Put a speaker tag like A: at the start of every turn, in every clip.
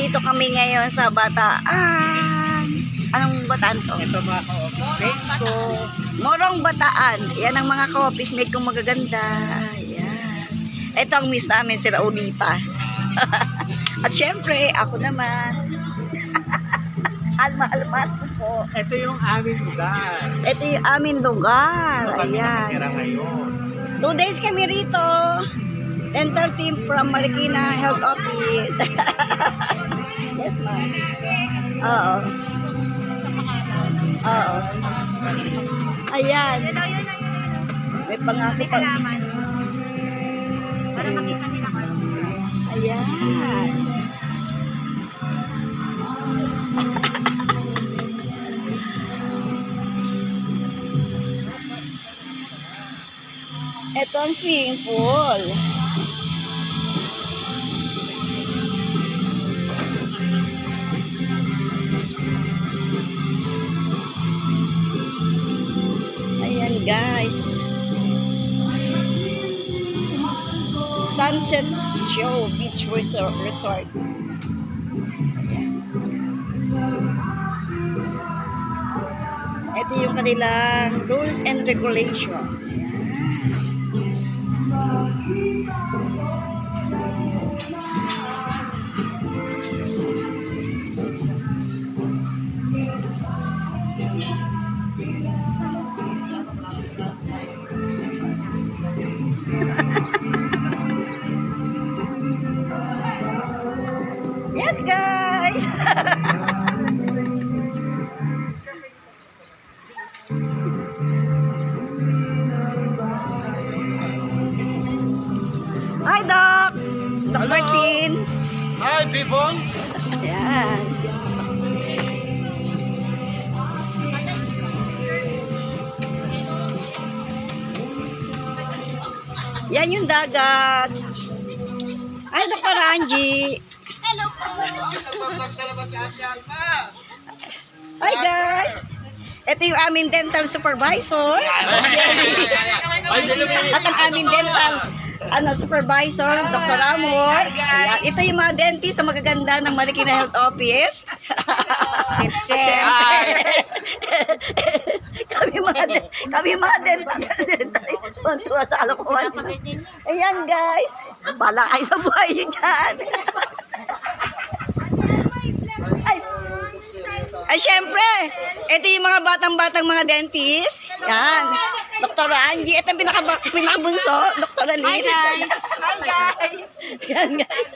A: Nandito kami ngayon sa Bataan. Anong bataan to?
B: Ito mga ka-office mates ko.
A: Morong Bataan. Yan ang mga ka-office mate kong magaganda. Yan. Ito ang miss namin, si Raulita. At syempre, ako naman. Alma-almas ko po.
B: Ito yung aming lugar.
A: Ito yung aming lugar.
B: Ito kami
A: Ayan.
B: nakatira ngayon.
A: Two days kami rito. Dental team from Marikina Health Office. yes, ma'am. Oo. Oo. Ayan. May pangako pa.
C: Para makita nila ko.
A: Ayan. Ito ang swimming pool. Guys. Sunset Show Beach Resort. Ito yung kanilang rules and regulation. Ayan. Yes, guys! Hi, Doc! Doc
B: Hello.
A: Martin!
B: Hi, people!
A: Ayan. Yan yung dagat. Ay. Angie.
C: Hello po.
A: Hi, guys. Ito yung aming dental supervisor. At ang aming dental ano, supervisor, Dr. Amor. Ito yung mga dentist na magaganda ng Marikina Health Office. Sip, sip. kami mga kami mga dental. Tuntua sa kalokohan. Ayan, guys. Bala kayo sa buhay niyo dyan. Ay, ay, syempre, ito yung mga batang-batang mga dentist. Yan. Dr. Angie, ito yung pinaka pinakabunso. Dr. Lynn.
C: Hi guys. Hi guys.
A: Yan, guys.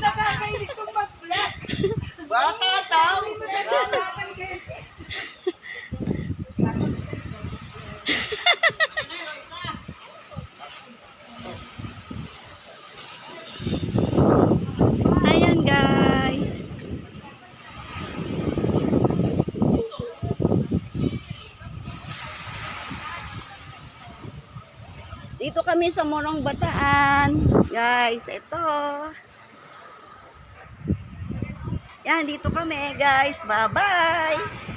C: Nakakainis kong mag-vlog.
B: Bata tao!
A: Ayan, guys. Dito kami sa Morong Bataan. Guys, ito. Yan, dito kami, guys. Bye-bye.